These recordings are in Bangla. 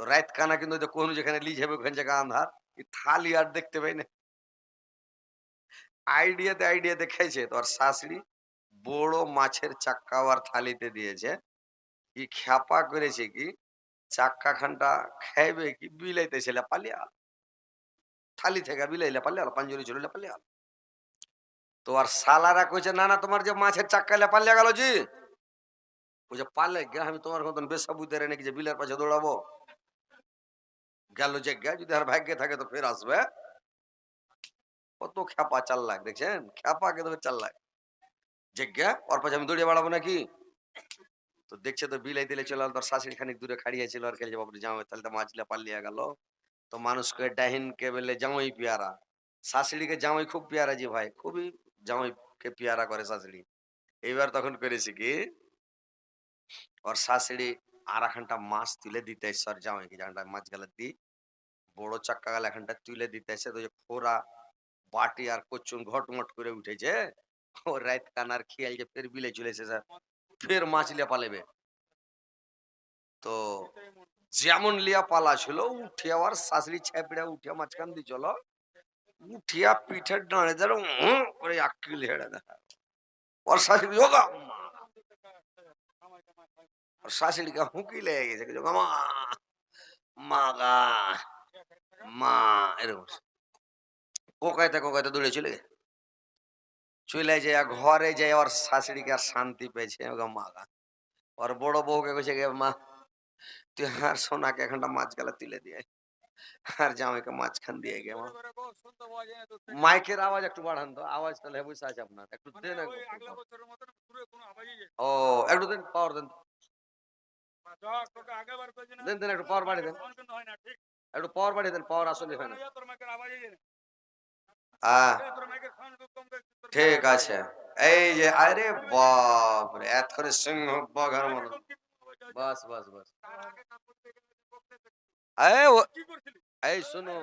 তো রাত কানা কিন্তু কোন যেখানে লিজ হবে, ওখানে জায়গা আন্ধার। থালি আর দেখতে পাই না। আইডিয়াতে আইডিয়া দেখাইছে তোর শাশুড়ি বড় মাছের চাক্কা আর থালিতে দিয়েছে। কি খ্যাপা করেছে কি? চাক্কা খানটা খাইবে কি? বিলাইতে ছেলে পালিয়া থালি থেকে বিলাইলে পালিয়ে আলো পাঞ্জরি চলিলে পালিয়ে আলো। তো আর সালারা কইছে, না না, তোমার যে মাছের চাক্কালে পালিয়ে গেল জি। বলছে পারলে গে, আমি তোমার মতন বেসাবুদের নাকি যে বিলের পাশে দৌড়াবো? গেল যে যদি আর ভাগ্যে থাকে তো ফের আসবে কত খ্যাপা চাল লাগ দেখছেন? খ্যাপা কে ধরে চাল লাগ যে ওর পাশে আমি দৌড়িয়ে বাড়াবো নাকি? তো দেখছে তো বিলাই দিলে চলে তোর শাশুড়ি খানিক দূরে খাড়িয়েছিল, আর খেলছে বাবু জামাই, তাহলে তো মাছলে পালিয়ে গেল। তো মানুষকে ডাহিন কে বলে জামাই পিয়ারা। শাশুড়িকে জামাই খুব পিয়ারা জি ভাই, খুবই জামাইকে পিয়ারা করে শাশুড়ি। এইবার তখন করেছে কি, ওর শাশুড়ি আর এখানটা মাছ তুলে দিতে সর জামাইকে জানটা মাছ গেলে দি বড় চাক্কা গেলে এখানটা তুলে দিতে এসে তো খোরা, বাটি আর কচুন ঘটমট করে উঠেছে, ও রাত কানার খেয়াল যে ফের বিলে চলেছে এসেছে, ফের মাছ লিয়া পালেবে। তো যেমন লিয়া পালা ছিল উঠে আবার শাশুড়ি ছাপড়ে উঠিয়া মাঝখান দিয়ে চলো, উঠিয়া পিঠের ডাঁড়ে ধরো করে আক্কিল হেড়ে দেখা ওর শাশুড়ি ওর শাশুড়িকে হুঁকি লেগে গেছে মা মা গা। মা এরকম কোকাইতে কোকাইতে দৌড়ে চলে গে চলে যায় ঘরে যায় ওর শাশুড়িকে আর শান্তি পেয়েছে ওগা মা গা ওর বড় বউকে কইছে গে মা তুই আর সোনাকে এখানটা মাছ গেলা তুলে দিয়ে আয়। আর জামাইকে মাঝখান দিয়ে গে মা মাইকের আওয়াজ একটু বাড়ান তো আওয়াজ তাহলে বুঝতে আছে আপনার একটু দেন একটু। ও একটু দেন পাওয়ার দেন দেন দেন একটু পাওয়ার বাড়িয়ে দেন একটু পাওয়ার বাড়িয়ে দেন পাওয়ার আসলে ঠিক আছে। এই যে, আরে বাপ রে এত করে সিংহ মতো। বাস বাস বাস। এই শোনো,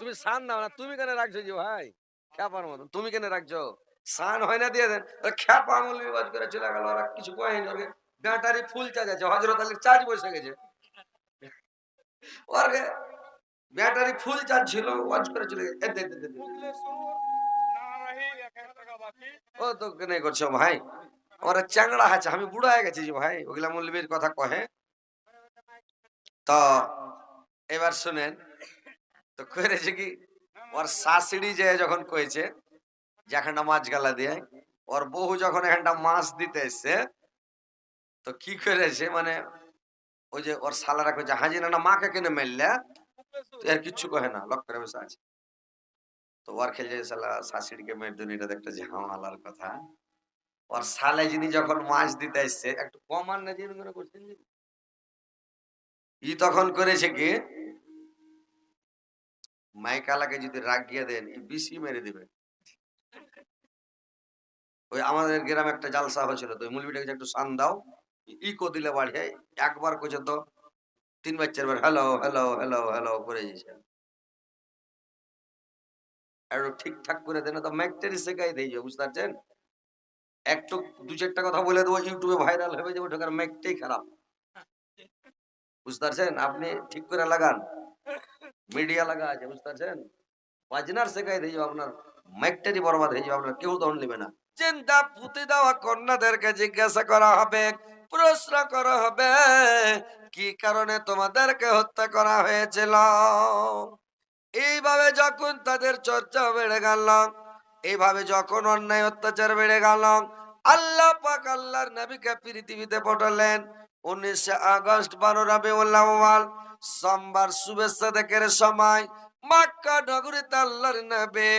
তুমি সান দাও না, তুমি কেন রাখছো যে ভাই? খ্যাপার মতন, তুমি কেন রাখছো? সান হয় না দিয়ে দেন। খ্যাপা আঙুল বিবাদ করে চলে গেল কিছু কয়নি ব্যাটারি ফুল চার্জ আছে, হজরত আলীর চার্জ বসে গেছে। ওর ব্যাটারি ফুল চার্জ ছিল, ওয়াচ করে চলে। ও তো কেন করছ ভাই? আমার চ্যাংড়া আছে, আমি বুড়া হয়ে গেছি ভাই, ওগুলা মৌলবীর কথা কহে তো এবার শুনেন, তো করেছে কি, ওর শাশুড়ি যে যখন কয়েছে, যে এখানটা মাছ গালা দিয়ে, ওর বহু যখন এখানটা মাছ দিতে এসছে, তো কি করেছে মানে ওই যে ওর সালারা কয়েছে হাজি না মাকে কেনে মেললে? আর কিচ্ছু কহে না, লক করে বসে আছে। তো ওর খেলে সালা শাশুড়িকে মেয়ের জন্য এটা একটা ঝামালার কথা। ওর সালে যিনি যখন মাছ দিতে এসছে, একটু কম আর না যিনি মনে করছেন যে? ই তখন করেছে কি? মাইকালাকে যদি রাগিয়ে দেন, ই বিসি মেরে দিবে। ওই আমাদের গ্রামে একটা জালসা হয়েছিল, তো মুলবিটাকে একটু সান দাও ইকো দিলে বাড়িয়ে একবার কইছে তো? তিনবার, চারবার, হ্যালো হ্যালো হ্যালো হ্যালো করে দিয়েছে। একটু ঠিকঠাক করে দেন তো ম্যাকটারি শেখাই দিয়ে বুঝতে পারছেন? একটু দু চারটা কথা বলে দেবো, ইউটিউবে ভাইরাল হয়ে যাবে, ঢোকার ম্যাকটাই খারাপ। বুঝতে পারছেন? আপনি ঠিক করে লাগান। মিডিয়া লাগা আছে, বুঝতে পারছেন? বাজনার শেখাই দিয়ে যাবে আপনার ম্যাকটারি বরবাদ হয়ে যাবে, আপনার কেউ দৌড় নেবে না। চিন্তা পুঁতে দেওয়া কন্যাদেরকে জিজ্ঞাসা করা হবে প্রশ্ন করা হবে, কি কারণে তোমাদেরকে হত্যা করা হয়েছিল? এইভাবে যখন তাদের চর্চা বেড়ে গেল, এইভাবে যখন অন্যায় অত্যাচার বেড়ে গেল, আল্লাহ পাক আল্লাহর নবীকে পৃথিবীতে পাঠালেন। উনিশে আগস্ট বারো রাবিউল সোমবার শুভেচ্ছা দেখের সময় মক্কা নগরীতে আল্লাহর নবী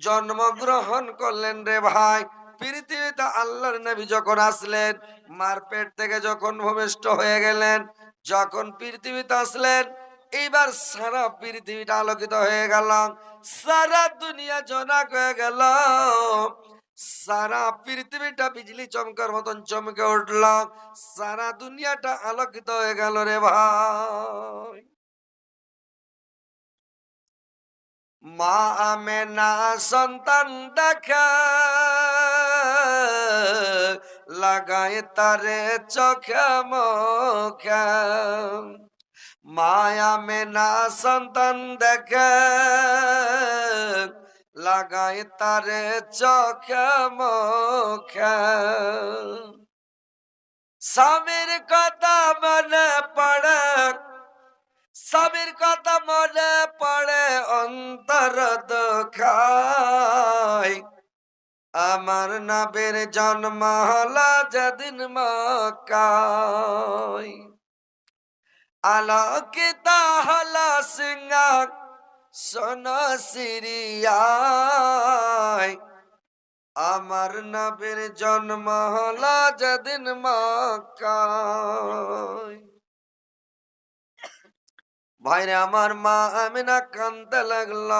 জন্মগ্রহণ করলেন রে ভাই। পৃথিবীতে আল্লাহর নবী যখন আসলেন, মার পেট থেকে যখন ভূমিষ্ঠ হয়ে গেলেন, যখন পৃথিবীতে আসলেন, এইবার সারা পৃথিবীটা আলোকিত হয়ে গেল, সারা দুনিয়া জনাক হয়ে গেল, সারা পৃথিবীটা বিজলি চমকার মতন চমকে উঠল, সারা দুনিয়াটা আলোকিত হয়ে গেল রে ভাই। মা আমে না সন্তান দেখা লাগায় তারে চোখে মুখে। মায়া মেনা সন্তান দেখে লাগাই তারে চোখে মুখে। স্বামীর কথা মনে পড়ে, স্বামীর কথা মনে পড়ে অন্তর দুঃখায় আমার নবীর জন্ম হলো যেদিন মক্কায়। আলোকিত হলো সিংহ সোন সিরিয়ায়। আমার নবীর জন্ম হলো যেদিন মক্কায়। ভাইরে আমার মা আমিনা কান্দতে লাগল।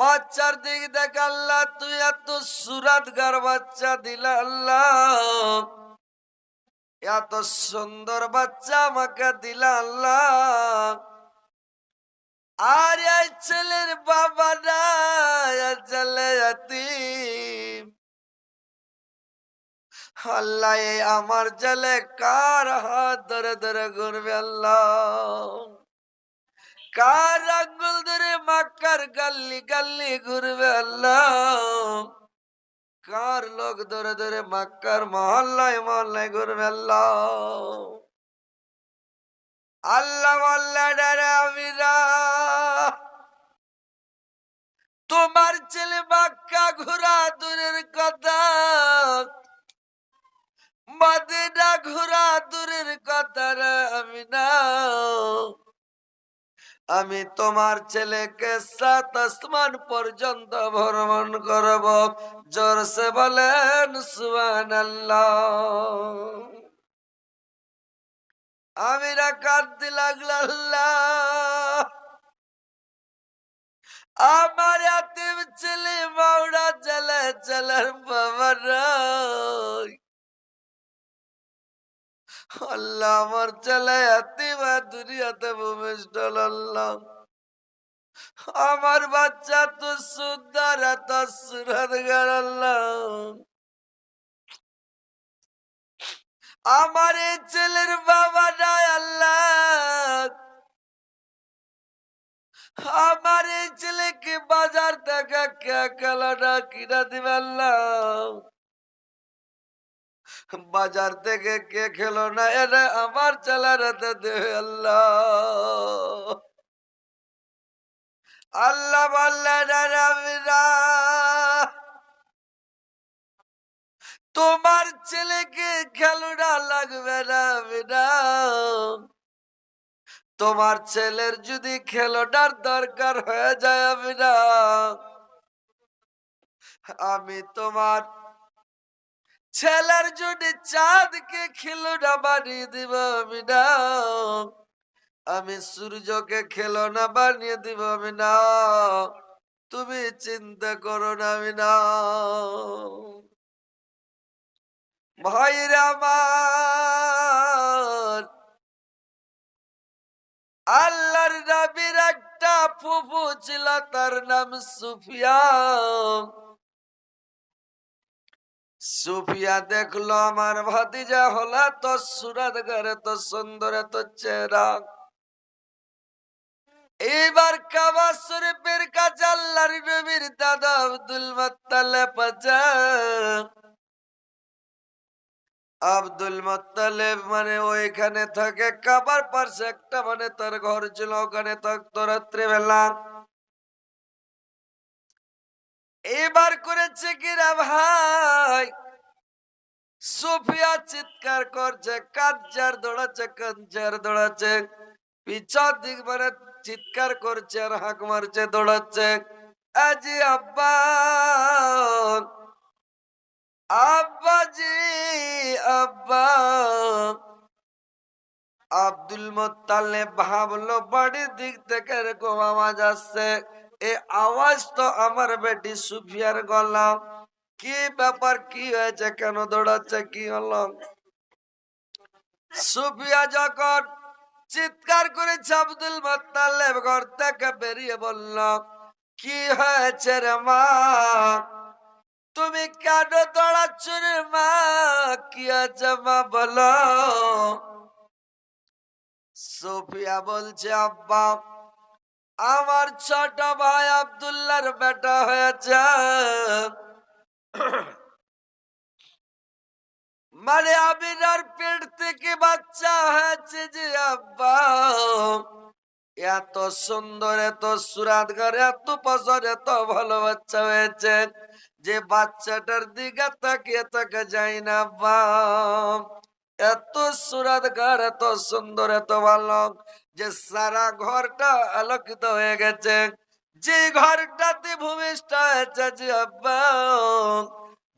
বাচ্চার দিক দেখ আল্লাহ, তুই এত সুরাতগার বাচ্চা দিল আল্লাহ। এত সুন্দর বাচ্চা আমাকে দিল আল্লাহ। আর এই ছেলের বাবা না ছেলে আল্লাহ আমার ছেলে কার হাত ধরে ধরে ঘুরবে আল্লাহ? কার আঙ্গুল ধরে মাকার গাল্লি গাল্লি ঘুরবে আল্লাহ কার লোক ধরে ধরে মাক্কার মহল্লায় মহল্লায় ঘুরবে আল্লাহ আল্লাহ আল্লাহ ডারে আমিরা তোমার ছেলে মাক্কা ঘোরা দূরের কথা মদিনা ঘোরা দূরের কথা রে আমিনা আমি তোমার ছেলেকে সাত আসমান পর্যন্ত ভ্রমণ করব। জোরসে বলেন সুবান আমি কাঁদতে লাগল আমার এতিম ছেলে মাওড়া চলে চলার বাবা নাই। আল্লাহ আমার ছেলে এতিমা দুনিয়াতে ভূমিষ্ঠ আল্লাহ। আমার বাচ্চা তো সুন্দর, এত সুরত আমার এই ছেলের বাবা নাই আল্লাহ। আমার এই ছেলেকে বাজার থেকে কে খেলাটা কিনা দিবে আল্লাহ। বাজার থেকে কে খেলো না? এটা আমার হাতে দেবে আল্লাহ। আল্লাহ বললেন তোমার ছেলেকে খেলোনা লাগবে না আমিরা। তোমার ছেলের যদি খেলোটার দরকার হয়ে যায় আমিরা। আমি তোমার ছেলের জন্য চাঁদকে খেলোনা বানিয়ে দিব আমি না আমি সূর্যকে খেলোনা বানিয়ে দিব আমি না তুমি চিন্তা করো না আমি না ভাইরা আমার, আল্লাহর নবীর একটা ফুফু ছিল, তার নাম সুফিয়া সুফিয়া দেখল আমার ভাতিজা হলা তো সুরাত ঘরে তো সুন্দর তো চেহারা। এইবার কাবা শরীফের কাছে আল্লাহর নবীর দাদা আব্দুল মুত্তালিব আব্দুল মুত্তালিব মানে ওইখানে থাকে, কাবার পাশে একটা মানে তার ঘর ছিল, ওখানে থাকতো রাত্রিবেলা। এবার করেছে কিরা ভাই? সুফিয়া চিৎকার করছে কাঞ্চার দৌড়াচ্ছে কাঞ্চার দৌড়াচ্ছে। পিছন দিক মানে চিৎকার করছে আর হাঁক মারছে, দৌড়াচ্ছে। আজি আব্বা, আব্বাজি, আব্বা। আব্দুল মোত্তালে ভাবলো, বাড়ির দিক থেকে এরকম আওয়াজ আসছে। এই আওয়াজ তো আমার বেটি সুফিয়ার গলা কি ব্যাপার, কি হয়েছে কেন দৌড়াচ্ছে, কি হলো? সুফিয়া যখন চিৎকার করেছে, আব্দুল মোত্তালেব ঘর থেকে বেরিয়ে বলল, কি হয়েছে রে মা? তুমি কেন দৌড়াচ্ছ রে মা? কি আছে মা বলো? সুফিয়া বলছে, আব্বা আমার ছোট ভাই আব্দুল্লাহর বেটা হয়েছে। মানে আমিনার পেট থেকে বাচ্চা হয়েছে যে আব্বা। এত সুন্দর, এত সুরাত ঘর এত পছন্দ এত ভালো বাচ্চা হয়েছে যে বাচ্চাটার দিকে তাকিয়ে তাকে যায় না বাপ এত সুরাত ঘর, এত সুন্দর, এত ভালো যে সারা ঘরটা আলোকিত হয়ে গেছে। যে ঘরটাতে ভূমিষ্ঠ হয়েছে যে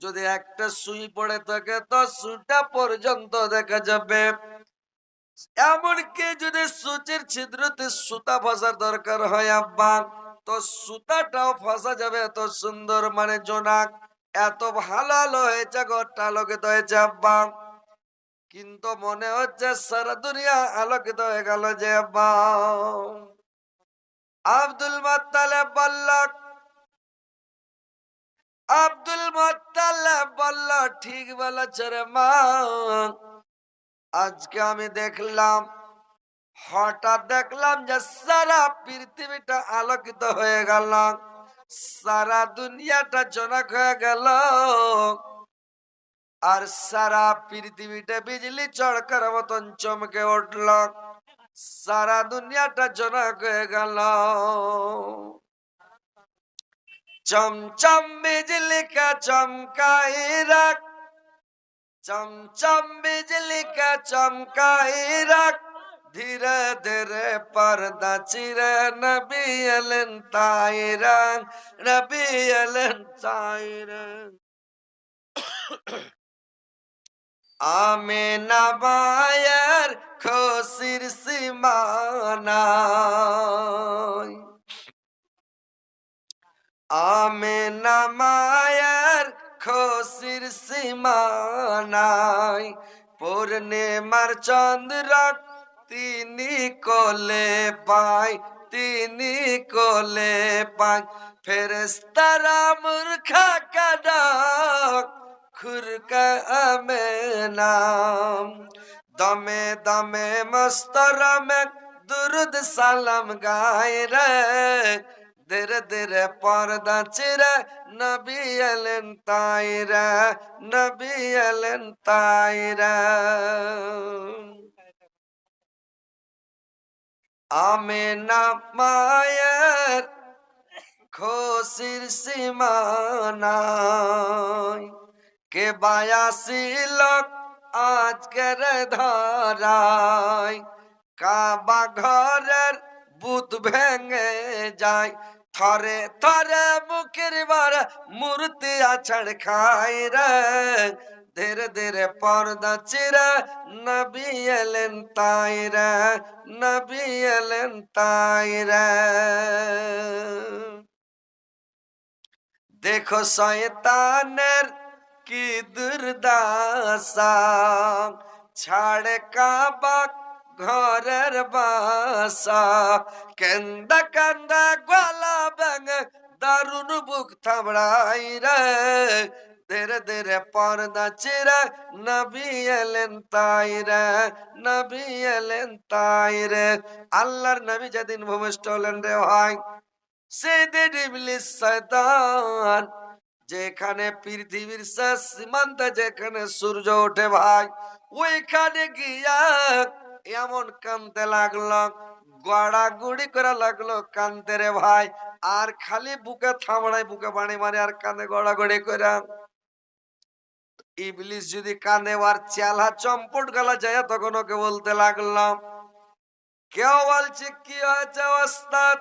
যদি একটা সুই পড়ে থাকে, তো সুটা পর্যন্ত দেখা যাবে। এমনকি যদি সুচের ছিদ্রতে সুতা ফসার দরকার হয় আব্বা, তো সুতাটাও ফসা যাবে এত সুন্দর মানে জোনাক। এত ভালো আলো হয়েছে, ঘরটা আলোকিত হয়েছে আব্বা। কিন্তু মনে হচ্ছে সারা দুনিয়া আলোকিত হয়ে গেল যে আব্দুল মাত্তালে বলল, আব্দুল মাত্তালে বলল, ঠিক বলেছ রে মা। আজকে আমি দেখলাম, হঠাৎ দেখলাম যে সারা পৃথিবীটা আলোকিত হয়ে গেল। সারা দুনিয়াটা জনক হয়ে গেল। আর সারা পৃথিবীটা বিজলি চড়কার মতন চমকে উঠল। সারা দুনিয়াটা জনক হয়ে গেল। চমচম বিজলি কা চমকাই রাখ। চমচম বিজলি কা চমকাই রাখ। ধীরে ধীরে পর্দা চিরে নবি এলেন তাই রং নবি এলেন তাই রং আমেনা মায়ের খুশির সীমানায় আমেনা মায়ের খুশির সীমানায় পূর্ণিমার চন্দ্র তিনি কোলে পায়, তিনি কোলে পায়। ফেরেস্তারা মূর্খা কাডক খুরকা আমেনাম দমে দমে মস্তরমে, দুরুদ সালাম গায় রে। ধীরে ধীরে পর্দা চিরে নবী এলেন তাইরা নবী এলেন তাইরা আমেনা মায়ের খুশির সীমানায় কে বায়াসি লোক আজকের ধরায়? কাবা ঘরের বুত ভেঙে যায়। থরে থরে মুখের বার মূর্তি আছড় খায় রে। ধীরে ধীরে পর্দা চিরে নবী এলেন তাই রে, নবী এলেন তাই রে। দেখো শয়তানের কি দুর্দাসা ছাড়ে কাবাক ঘরের বাসা কেন্দা কান্দা গলা ব্যাঙ দারুণ বুক থামড়াই রে ধীরে ধীরে পর্দা চিরে নবী এলেন তাই রে নবী এলেন তাই রে আল্লাহর নবী যেদিন ভূমিষ্ঠ হলেন রে ভাই সেদিন ইবলিস শয়তান যেখানে পৃথিবীর শেষ সীমান্তে যেখানে সূর্য ওঠে ভাই, ওইখানে গিয়া এমন কানতে লাগল, গড়াগুড়ি করা লাগল কানতে রে ভাই, আর খালি বুকে থামড়ায় বুকে বাড়ি মারে আর কানে গড়াগড়ি করে। ইবলিস যদি কানে আর চেলা চম্পট গলা যায়, তখন ওকে বলতে লাগলাম কেউ বলছে কি হয়েছে ওস্তাদ?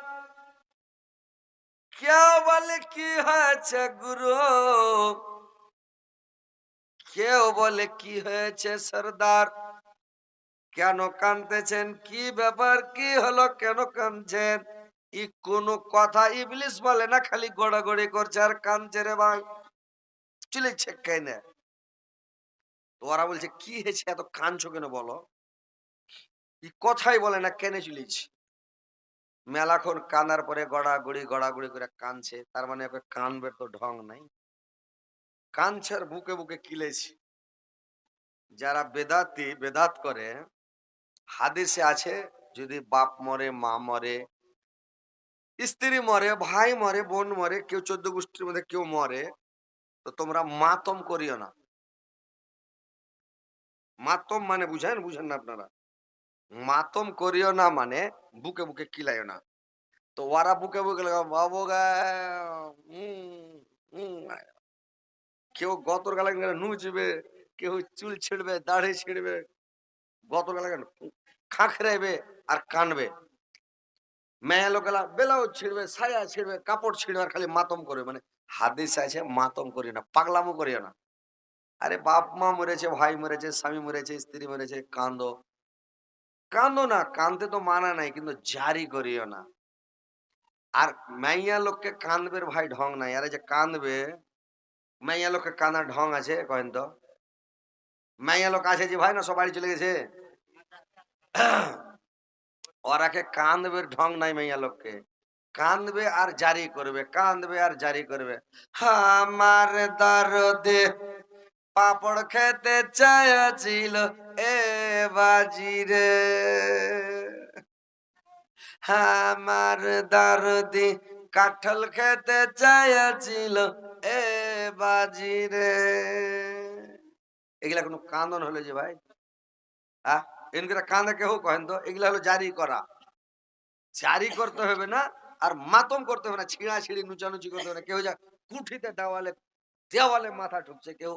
কেউ বলে কি হয়েছে গুরু কেউ বলে কি হয়েছে সর্দার কেন কানতেছেন কি ব্যাপার কি হলো কেন কানছেন ই কোনো কথা ইবলিস বলে না খালি গড়াগড়ি করছে আর কানছে রে ভাই চলে ছেকাই না ওরা বলছে কি হয়েছে এত কানছো কেন বলো ই কথাই বলে না কেন চলেছি মেলাক্ষণ কানার পরে গড়াগড়ি গড়াগড়ি করে কানছে তার মানে ওকে কানবে তো ঢং নাই। কানছের বুকে বুকে কিলেছি। যারা বেদাতি, বেদাত করে, হাদিসে আছে, যদি বাপ মরে, মা মরে, স্ত্রী মরে, ভাই মরে, বোন মরে, কেউ চোদ্দ গোষ্ঠীর মধ্যে কেউ মরে, তো তোমরা মাতম করিও না। মাতম মানে বুঝেন? বুঝেন না আপনারা। মাতম করিও না মানে বুকে বুকে কিলাইও না। তো ওরা বুকে বুকে বাবু কেউ গতর গালা নুচবে, কেউ চুল ছিঁড়বে, দাড়ি ছিঁড়বে, গতর গালা খাঁখরাইবে আর কানবে। মেয়ে লোকেলা বেলাও ছিঁড়বে সায়া ছিঁড়বে, কাপড় ছিড়বে আর খালি মাতম করবে মানে হাদিস আছে, মাতম করি না, পাগলামো করিও না। আরে বাপ মা মরেছে, ভাই মরেছে, স্বামী মরেছে, স্ত্রী মরেছে কান্দো কান্দো না কান্দতে তো মানা নাই, কিন্তু জারি করিও না। আর মাইয়া লোককে কান্দবে ভাই, ঢং নাই। আরে যে কান্দবে মাইয়া লোককে কান্দার ঢং আছে কহেন তো? মাইয়া লোক আছে যে ভাই না সবাই চলে গেছে? ওরাকে কান্দবে ঢং নাই মাইয়া লোককে। কান্দবে আর জারি করবে কান্দবে আর জারি করবে। আমার দরদে পাপড় খেতে চাইছিল, এ বাজি রে। আমার দরদি কাঠল খেতে চাইছিল, এ বাজি রে। এগুলা কোনো কান্দন হলো যে ভাই? হ্যাঁ এনকে কান্দা কেউ কহেন তো? এগুলা হলো জারি করা। জারি করতে হবে না, আর মাতম করতে হবে না ছিঁড়া ছিঁড়ি নুচানুচি করতে হবে না। কেউ যা কুঠিতে দেওয়ালে দেওয়ালে মাথা ঠুকছে কেউ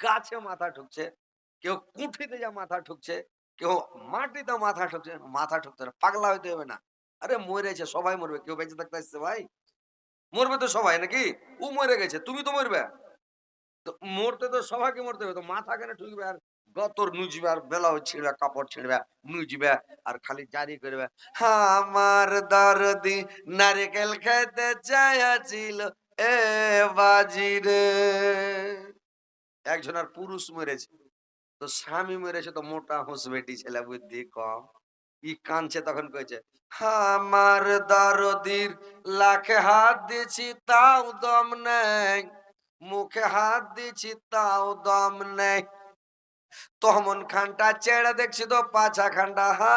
গাছে মাথা ঠুকছে কেউ কুঠিতে যা মাথা ঠুকছে, কেউ মাটিতে মাথা ঠুকছে, মাথা ঠুকতে না, পাগলা হইতে হবে না। আরে মরেছে সবাই মরবে, কেউ বেঁচে থাকতে আসছে ভাই? মরবে তো সবাই নাকি? ও মরে গেছে, তুমি তো মরবে। মরতে তো সবাইকে মরতে হবে, তো মাথা কেন ঠুকবে? আর গতর নুজবে আর বেলাও ছিঁড়বে কাপড় ছিঁড়বে নুজবে আর খালি জারি করবে। আমার দরদি নারকেল খেতে চাইছিল এ বাজি রে একজন আর পুরুষ মরেছে। তো স্বামী মরেছে তো মোটা হুঁস বেটি ছেলে বুদ্ধি কম। ই কানছে তখন কয়েছে আমার দরদির লাখে হাত দিছি, তাও দম নেই। মুখে হাত দিছি, তাও দম নেই। তমন খানটা চেড়ে দেখছি তো, পাছা খানটা হা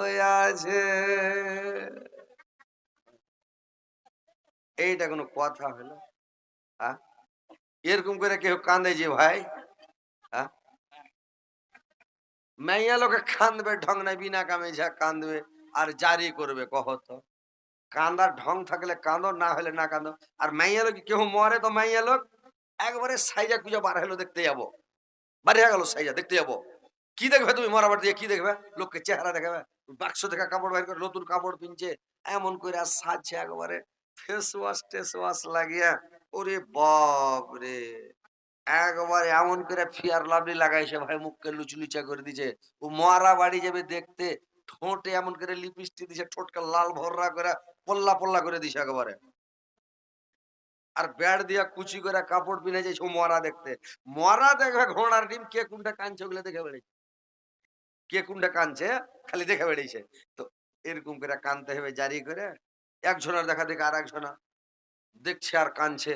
হয়ে আছে। এইটা কোনো কথা হলো? এরকম করে কেউ কান্দে যে ভাই? হ্যাঁ মাইয়া লোকে কান্দবে ঢং নাই, বিনা কামে যা কান্দবে আর জারি করবে কহত কান্দার ঢং থাকলে কাঁদো, না হলে না কাঁদো। আর মাইয়া লোক, কেউ মরে তো মাইয়া লোক, একবারে সাইজা কুজা বার হলো, দেখতে যাব। বাড়ি গেল সাইজা, দেখতে যাব। কি দেখবে তুমি মরাবার দিয়ে কি দেখবে? লোককে চেহারা দেখাবে, বাক্স থেকে কাপড় বাইর করে নতুন কাপড় পিনছে, এমন করে আর সাজছে একবারে ফেস ওয়াশ টেস ওয়াশ লাগিয়া। ওরে বাপ রে একবারে এমন করে ফিয়ার লাভলি লাগাইছে ভাই, মুখকে লুচু লুচা করে দিছে। ও মরা বাড়ি যাবে দেখতে, ঠোঁটে এমন করে লিপস্টিক দিছে, ঠোঁটকে লাল ভররা করে, পল্লা পল্লা করে দিছে একবারে। আর ব্যাট দিয়া কুচি করে কাপড় পিনে যাইছে মরা দেখতে। মরা দেখবে ঘোড়ার ডিম, কে কোনটা কানছে ওগুলো দেখে বেড়েছে কে কোনটা কানছে, খালি দেখে বেড়েছে তো এরকম করে কানতে হবে জারি করে। একজনের দেখা দেখে আর একজনা দেখছে আর কানছে।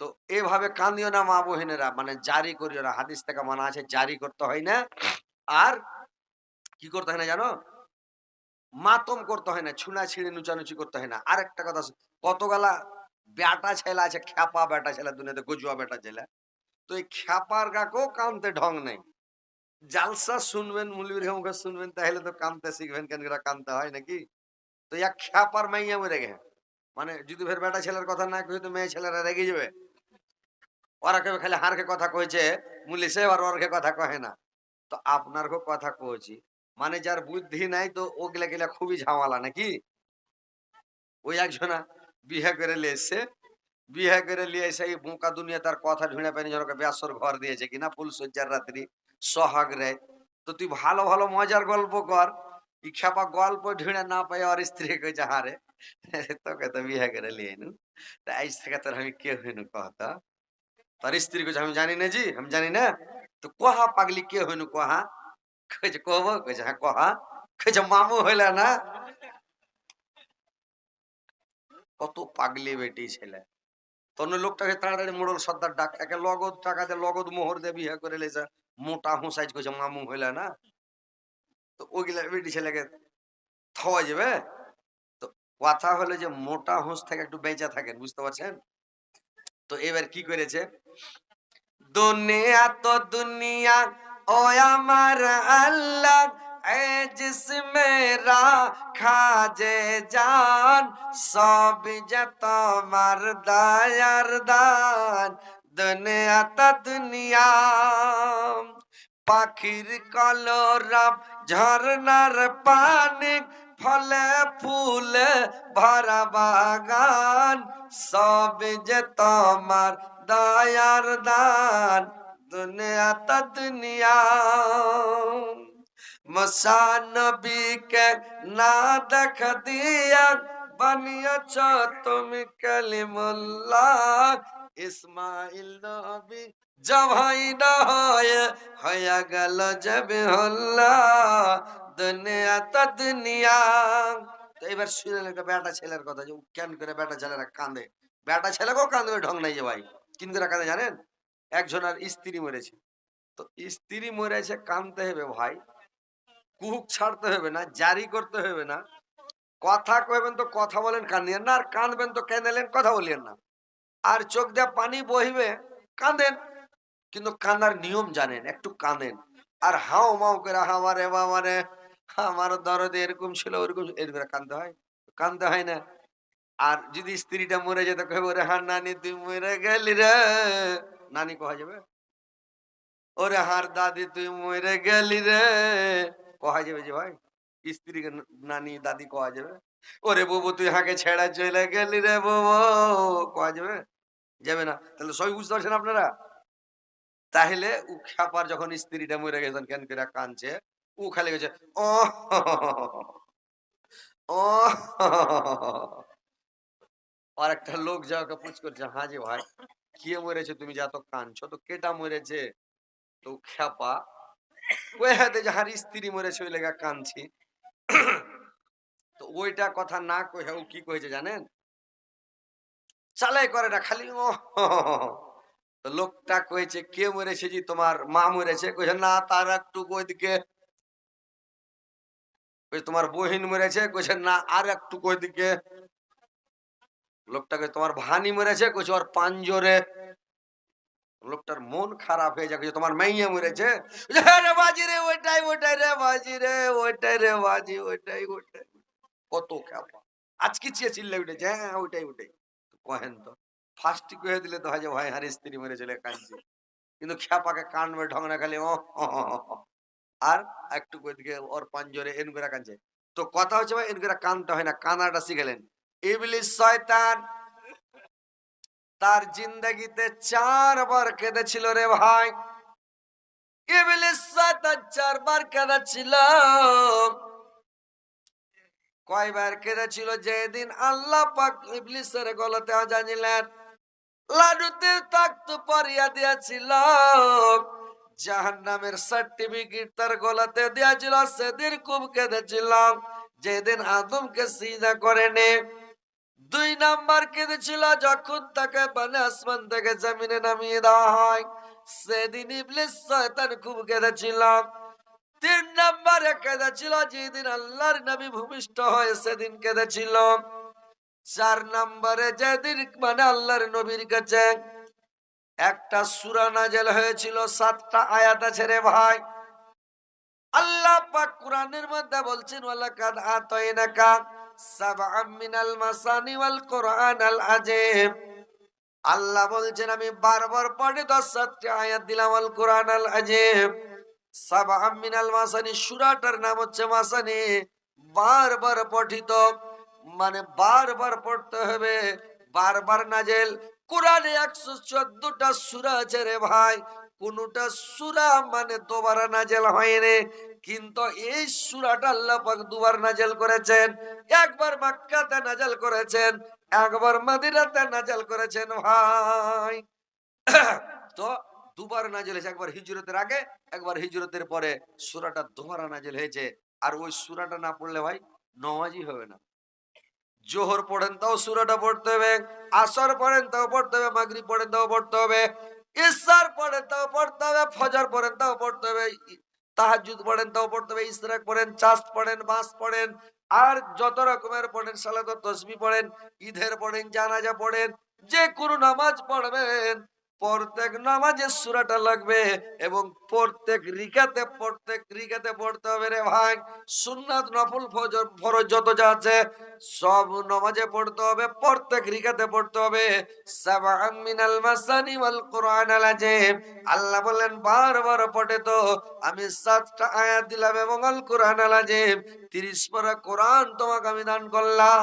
তো এভাবে কান্দিও না মা বহিনেরা মানে জারি করিও না। হাদিস থেকে মানা আছে, জারি করতে হয় না। আর কি করতে হয় না জানো? মাতম করতে হয় না, ছুনা ছিঁড়ে নুচানুচি করতে হয় না। আর একটা কথা কতগুলা বেটা ছেলে আছে, খ্যাপা বেটা ছেলে, দুনিয়াতে গজুয়া বেটা ছেলে। তো এই খ্যাপার গাকেও কানতে ঢং নেই। জালসা শুনবেন মুলির মুখে শুনবেন, তাহলে তো কানতে শিখবেন কেন কানতে হয় নাকি? তো ইয়া খ্যাপার মাইয়া মরে গে মানে যদি ফের বেটা ছেলের কথা না কই তো মেয়ে ছেলেরা রেগে যাবে। ওরা কেউ খালি হারকে কথা কইছে মুলিশে আর ওরকে কথা কহে না। তো আপনার কথা কইছি মানে যার বুদ্ধি নাই তো ওগুলা গেলে খুবই ঝামালা নাকি? ওই একজনা বিহে করে লিয়েছে বিহে করে লিয়েছে এই বোকা দুনিয়া তার কথা ঢুঁড়ে পাইনি জনকে ব্যাসর ঘর দিয়েছে কিনা ফুলসজ্জার রাত্রি, সহাগ রে। তো তুই ভালো ভালো, মজার গল্প কর। ইচ্ছাপা গল্প ঢুঁড়ে না পাই আর স্ত্রীকে যাহারে তোকে তো বিহে করে লিয়ে নু তাই থেকে তোর আমি কে হইনু কথা। তোর স্ত্রী কইছে আমি জানি না জি, আমি জানি না। তো কহা পাগলি কে হইনু কহা? কইছে হ্যাঁ কহা? কইছে, মামু হইলা না? কত পাগলি বেটি ছেলে। তখন লোকটাকে তাড়াতাড়ি মোড়ল সর্দার ডাক, একে লগদ টাকা দিয়ে লগদ মোহর দিয়ে বিয়ে করে লেছে মোটা হুঁসাইজ কইছে, মামু হইলা না? তো ওগুলা বেটি ছেলেকে খাওয়া যাবে। তো কথা হলো যে মোটা হোঁস থেকে একটু বেঁচে থাকেন, বুঝতে পারছেন? তো এবার কি করেছে? দুনিয়া তো দুনিয়া, ও আমার আল্লাহ সব দান তো দুনিয়া। পাখির কলরব ঝর্ণার পানি ফলে ফুলে ভরা বাগান সব যে তোমার দয়ার দান দুনিয়া তা দুনিয়া মসানবীকে না দেখ দিয়া বানিয়েছ তুমি কালিমুল্লাহ ইসমাইল নবী জবাই না হয় গেল যাবে দুনিয়া দুনিয়া। তো এবার শুনলেন একটা বেটা ছেলের কথা, যে কেন করে বেটা ছেলেরা বেটা ছেলেকেও ঢং নাই যে ভাই। কিন করে কাঁদে জানেন? একজন আর স্ত্রী মরেছে। তো স্ত্রী মরেছে, কাঁদতে হবে ভাই। কুহুক ছাড়তে হবে না, জারি করতে হবে না। কথা কইবেন তো কথা বলেন কাঁদিয়েন না। আর কাঁদবেন তো কেঁদেলেন, কথা বলিয়েন না। আর চোখ দিয়ে পানি বহিবে, কাঁদেন। কিন্তু কান্দার নিয়ম জানেন, একটু কাঁদেন। আর হাও মাও করে আমারে বাবারে আমার দরদে এরকম ছিল, ওরকম এরকম কান্দতে হয় কান্দতে হয় না। আর যদি স্ত্রীটা মরে যেত কবে ওরে হার নানি, তুই মরে গেলি রে। নানি কহা যাবে? ওরে হার দাদি, তুই মরে গেলি রে। কহা যাবে যে ভাই? স্ত্রীকে নানি, দাদি কহা যাবে? ওরে বাবু, তুই হাঁকে ছেড়া চলে গেলি রে বাবু। কহা যাবে? যাবে না। তাহলে সবই বুঝতে পারছেন আপনারা? তাহলে উ খ্যাপার যখন স্ত্রীটা মরে গেছেন কেন করে কাঁদছে? ও খালি গেছে ও আর একটা লোক যা ওকে পুছ করছে হ্যাঁ যে ভাই কে মরেছে তুমি যা তো কাঁদছো তো কেটা মরেছে তো খ্যাপা ওই হাতে যাহার স্ত্রী মরেছে ওই লেগা কাঁদছি তো ওইটা কথা না কহে ও কি কয়েছে জানেন? চালাই করে না, খালি ও তো লোকটা কয়েছে কে মরেছে জি তোমার? মা মরেছে? কইছে, না, তার একটু ওইদিকে তোমার বহিন মরেছে? কইছে, না, আর একটু ওইদিকে লোকটাকে তোমার ভানি মরেছে? কইছে, ওর পাঞ্জরে লোকটার মন খারাপ হয়ে যায় তোমার মাইয়া মরেছে? হ্যাঁ রে বাজি রে, ওইটাই ওইটাই রে বাজি রে, ওইটাই রে বাজি, ওইটাই ওইটাই। কত খ্যাপা আজকে চেয়ে চিল্লে উঠেছে হ্যাঁ ওইটাই ওইটাই। কহেন তো ফার্স্টই কয়ে দিলে? তো হয় যে, ভাই, হার স্ত্রী মরে চলে কাঁদছে। কিন্তু খ্যাপাকে কানবে ঢং না খালি ও আর একটু ওইদিকে ওর পাঞ্জরে এন করে কাঁদছে। তো কথা হচ্ছে ভাই, এন করে কানতে হয় না কানাটা শিখেলেন। ইবলিস শয়তান, তার জিন্দগিতে চারবার কেঁদেছিল রে ভাই। ইবলিস শয়তান চারবার কেঁদেছিল। কয়বার কেঁদেছিল যেদিন আল্লাহ পাক ইবলিসের গলাতে আজানিলেন লাডুতে তাকতু পরিয়া দিয়েছিল। জাহান্নামের সার্টিফিকেট তার গলাতে দিয়েছিল, সেদিন খুব কেঁদেছিল। যেদিন আদমকে সিজা করেনি, দুই নাম্বার কেঁদেছিল, যখন তাকে মানে আসমান থেকে জমিনে নামিয়ে দেওয়া হয়। সেদিন ইবলিস শয়তান খুব কেঁদেছিল। তিন নম্বরে কেঁদেছিল, যেদিন আল্লাহর নবী ভূমিষ্ঠ হয় সেদিন কেঁদেছিল। চার নম্বরে যেদিন মানে আল্লাহর নবীর কাছে একটা সুরা নাজেল হয়েছিল, সাতটা আয়াত আছে রে ভাই। আল্লাহ পাক কোরআনের মধ্যে বলছেন, ওয়ালাকাদ আতাইনাকা সাবআম মিনাল মাসানি ওয়াল কোরআনাল আযীম। আল্লাহ বলছেন, আমি বারবার পড়ে দশ সাতটা আয়াত দিলাম আল কোরআনাল আযীম। সাবআম মিনাল মাসানি, সূরাটার নাম হচ্ছে মাসানি। বারবার পঠিত মানে বারবার পড়তে হবে, বারবার নাজেল। কোরআনে একশো চোদ্দটা সুরা আছে রে ভাই। কোনটা সুরা মানে দুবার নাজেল হয়নি। কিন্তু এই সুরাটা আল্লাহ দুবার নাজেল করেছেন। একবার মক্কাতে নাজেল করেছেন, একবার মদিনাতে নাজেল করেছেন ভাই। তো দুবার নাজেল হয়েছে, একবার হিজরতের আগে, একবার হিজরতের পরে। সুরাটা দুবার নাজেল হয়েছে। আর ওই সুরাটা না পড়লে ভাই নমাজই হবে না। জোহর পড়েন তাও সুরাটা পড়তে হবে, আসর পড়েন তাও পড়তে হবে, মাগরিব পড়েন তাও পড়তে হবে ইসার পড়েন তাও পড়তে হবে, ফজর পড়েন তাও পড়তে হবে তাহাজুদ পড়েন তাও পড়তে হবে ইসরাক পড়েন চাষ পড়েন, বাস পড়েন, আর যত রকমের পড়েন, সালাত তসবি পড়েন, ঈদের পড়েন, জানাজা পড়েন যে কোনো নামাজ পড়বেন। প্রত্যেক নামাজে সুরাটা লাগবে এবং প্রত্যেক রিকাতে প্রত্যেক রিকাতে পড়তে হবে রে ভাই। সুন্নাত, নফল ফরজ যত যা আছে, সব নামাজে পড়তে হবে, প্রত্যেক রিকাতে পড়তে হবে। সাবআম মিনাল মাসানি ওয়াল কুরআনাল আযীম। আল্লাহ বলেন বারবার পড়ে তো আমি সাতটা আয়াত দিলাম এবং আল কুরআনাল আযীম। 30 পারা কোরআন তোমাকে আমি দান করলাম।